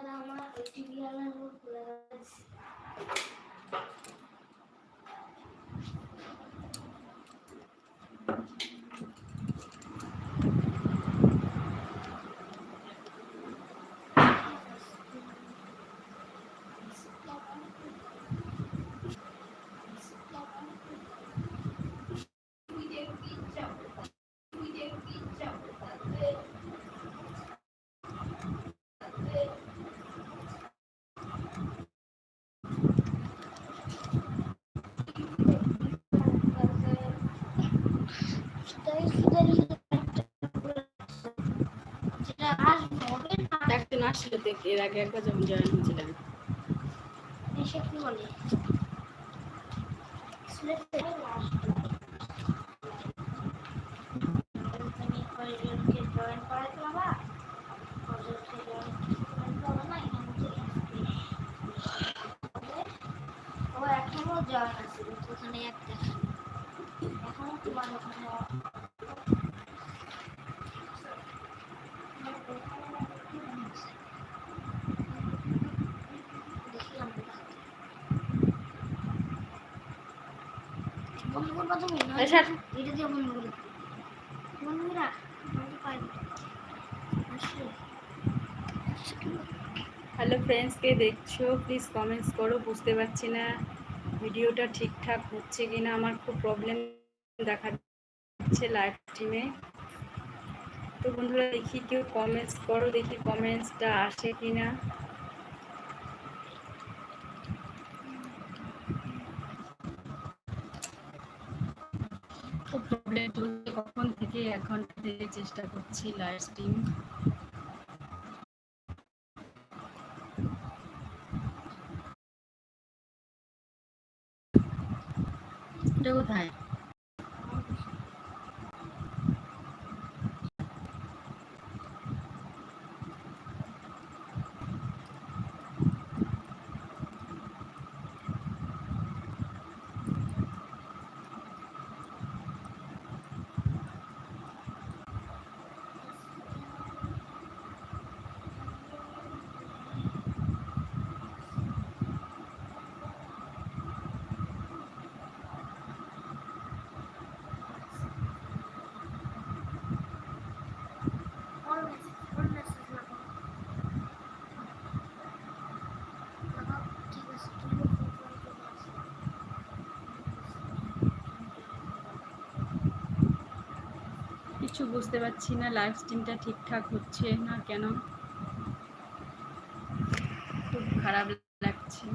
দাদা আমার টিভি আলার খুলে যেটা আসবে হবে না আসলে দেখ এর আগে একবার যখন জয়েন হয়েছিলাম এসে কি বলে এখান জয়েন আছে ওখানে একটা। এখনও তোমার ওখানে না ছাড়। এটা দিয়ে বন্ধুরা হ্যালো ফ্রেন্ডসকে দেখছ? প্লিজ কমেন্টস করো, বুঝতে পারছি না ভিডিওটা ঠিকঠাক হচ্ছে কি না আমার খুব প্রবলেম দেখা যাচ্ছে লাইভ স্ট্রিমে তো বন্ধুরা, দেখি কেউ কমেন্টস করো, দেখি কমেন্টসটা আসে কিনা। খুব এক ঘণ্টা থেকে চেষ্টা করছি লাইভ স্ট্রিম কোথায়? বুঝতে পারছি না লাইভ স্ট্রিমটা ঠিকঠাক হচ্ছে না কেন? খুব খারাপ লাগছে।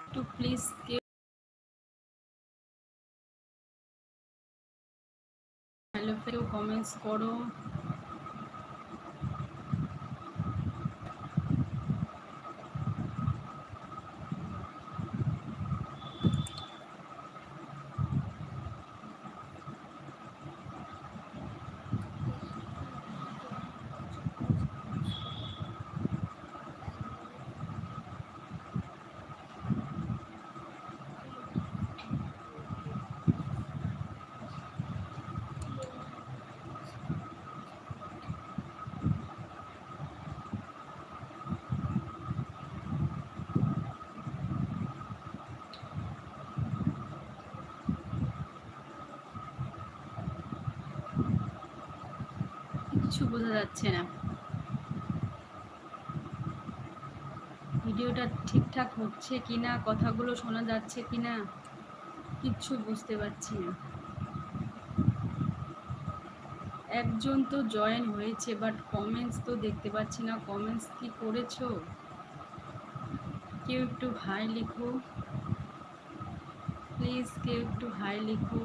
একটু প্লিজ হ্যালো কেউ কমেন্টস করো। বোঝা যাচ্ছে না। ভিডিওটা ঠিকঠাক হচ্ছে কিনা, কথাগুলো শোনা যাচ্ছে কিনা, কিচ্ছু বুঝতে পারছি না। একজন তো জয়েন হয়েছে বাট কমেন্টস তো দেখতে পাচ্ছি না। কমেন্টস কি করেছ? কেউ একটু হাই লিখো। প্লিজ কেউ একটু হাই লিখো।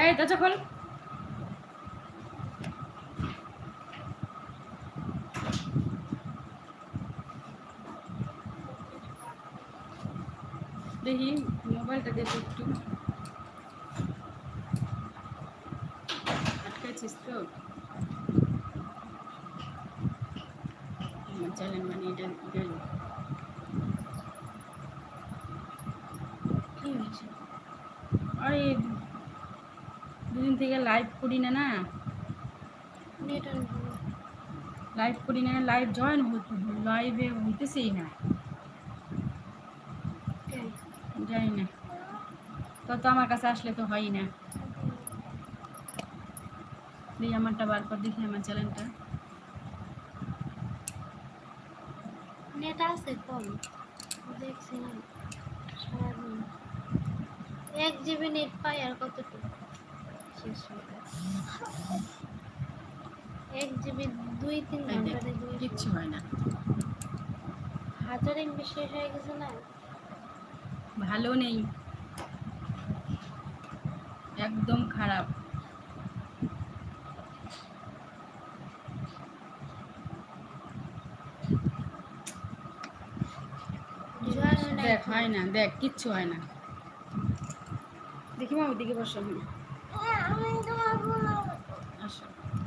এই দরজা খোল। দেখি মোবাইলটা দেখি একটু আটকাইছিস তো। চলেন মানে এটা গেল। আরে দুদিন থেকে লাইভ করি না না। লাইভ করি না লাইভ জয়েন লাইভে হইতেছেই না? জানি না। তত আমার কাছে আসলে তো হয়ই না। দেখি আমারটা বার কর দেখি আমার চ্যানেলটা নেট আছে কম দেখছি না। এক জিবি নেট পাই আর কতটুকু? শেষ হয়ে গেছে এক জিবি দুই তিন ঘন্টাতে কিচ্ছু হয় না। হাজার এমবি শেষ হয়ে গেছে না? ভালো নেই। একদম খারাপ। হয় না দেখ হয় না দেখ কিচ্ছু হয় না। দেখি মা ওইদিকে বসো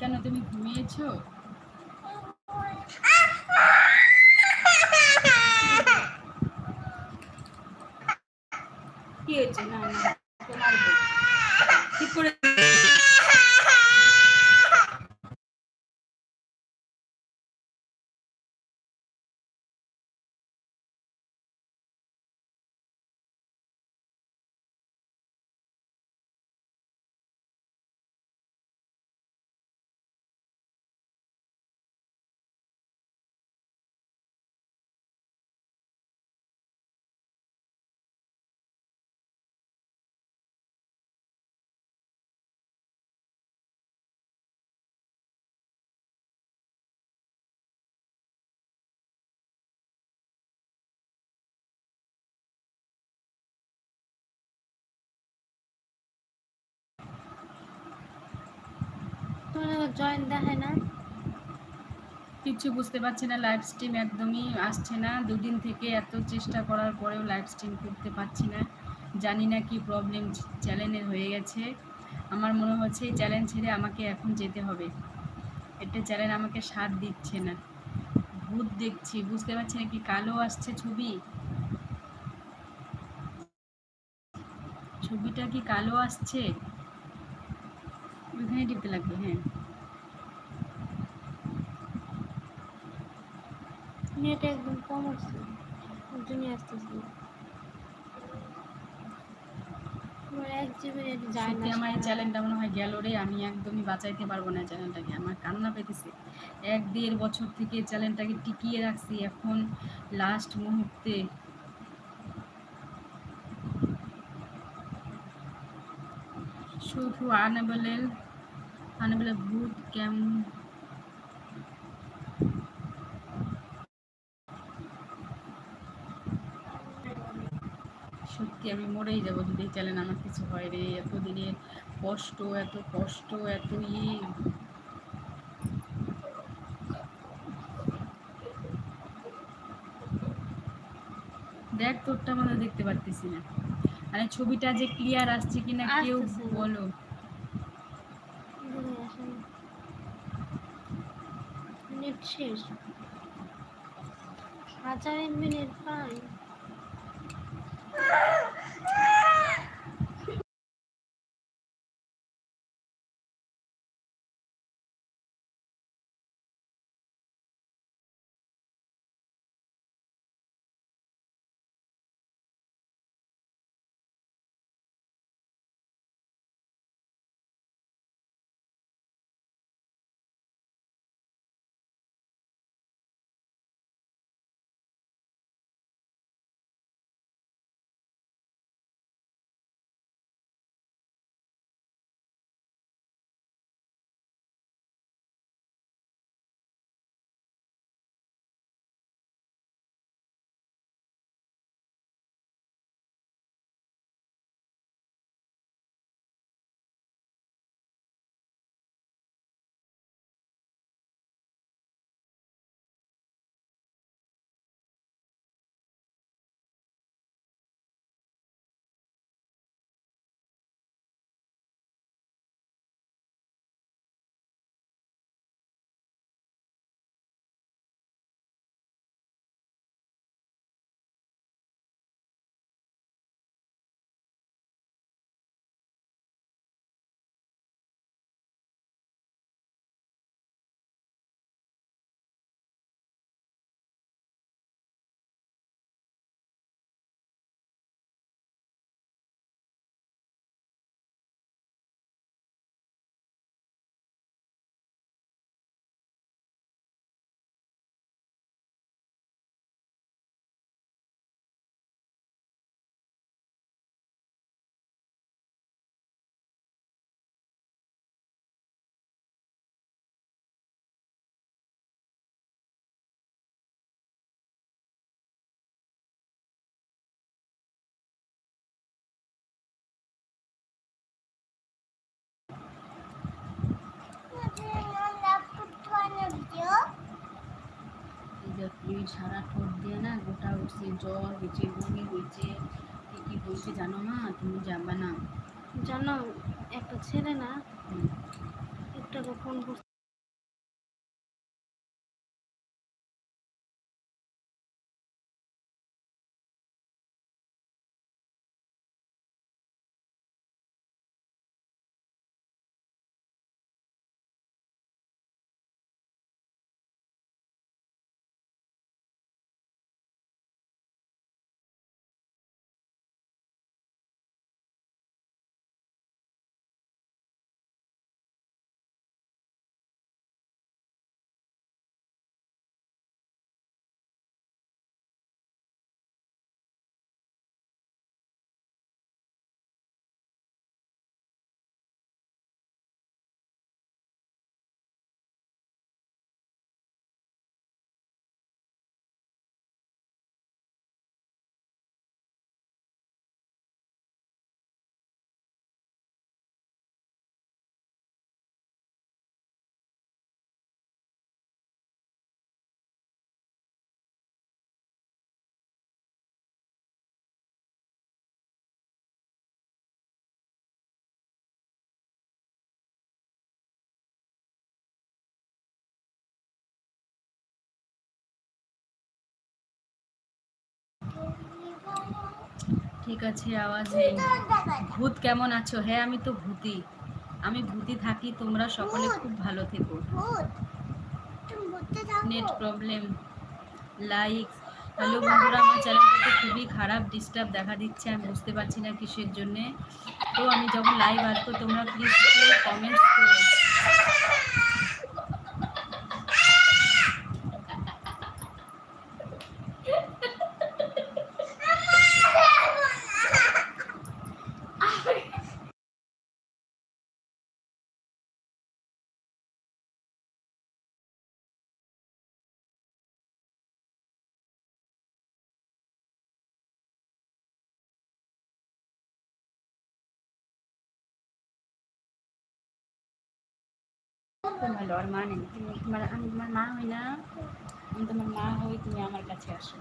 কেন তুমি ঘুমিয়েছো? কি হয়েছে? না জয়েন দেখায় না। কিচ্ছু বুঝতে পারছি না লাইভ স্ট্রিম একদমই আসছে না। দুদিন থেকে এত চেষ্টা করার পরেও লাইভ স্ট্রিম করতে পারছি না। জানি না কি প্রবলেম চ্যানেলের হয়ে গেছে। আমার মনে হচ্ছে এই চ্যালেঞ্জ ছেড়ে আমাকে এখন যেতে হবে। একটা চ্যানেল আমাকে সাথ দিচ্ছে না। ভূত দেখছি, বুঝতে পারছি না কি কালো আসছে ছবি। ছবিটা কি কালো আসছে? ওইখানে টিপতে লাগবে হ্যাঁ। নেট একদম কম আসছে ওর জন্যই আসতেছে সত্যি আমার এই চ্যানেলটা মনে হয় গেল রে আমি একদমই বাঁচাইতে পারব না চ্যানেলটাকে আমার কান্না পেতেছে। এক দেড় বছর থেকে চ্যানেলটাকে টিকিয়ে রাখছি এখন লাস্ট মুহূর্তে। শুধু আনেবলেল ভূত কেমন সত্যি আমি মরেই যাব যদি এই চ্যানেল আমার কিছু হয় রে। এতদিনের কষ্ট এত কষ্ট এত ইয়ে। দেখ তোরটা মনে দেখতে পারতেছি না। মানে ছবিটা যে ক্লিয়ার আসছে কিনা কেউ। বলো দূরে আসে না। নেট শেষ হাজার এমবি নেট পাই এই সারা ঠোঁট দিয়ে না গোটা উঠছে জ্বর হয়েছে বমি হয়েছে। কী কী বলছে জানো মা? তুমি যাবে না। জানো একটা ছেলে না। একটা ফোন ঠিক আছে আওয়াজ নেই। ভূত কেমন আছো? হ্যাঁ আমি তো ভূতি আমি ভূতি থাকি তোমরা সকলে খুব ভালো থেকো। Net problem. লাইক। হ্যালো বন্ধুরা আমার চ্যানেলটাতে খুবই খারাপ ডিস্টার্ব দেখা দিচ্ছে আমি বুঝতে পারছি না কিসের জন্যে। তো আমি যখন লাইভ আসব তোমরা প্লিজ কমেন্টস করো। তোমার লর মা নেই তুমি তোমার আমি তোমার মা হই না, আমি তোমার মা হই, তুমি আমার কাছে আসো!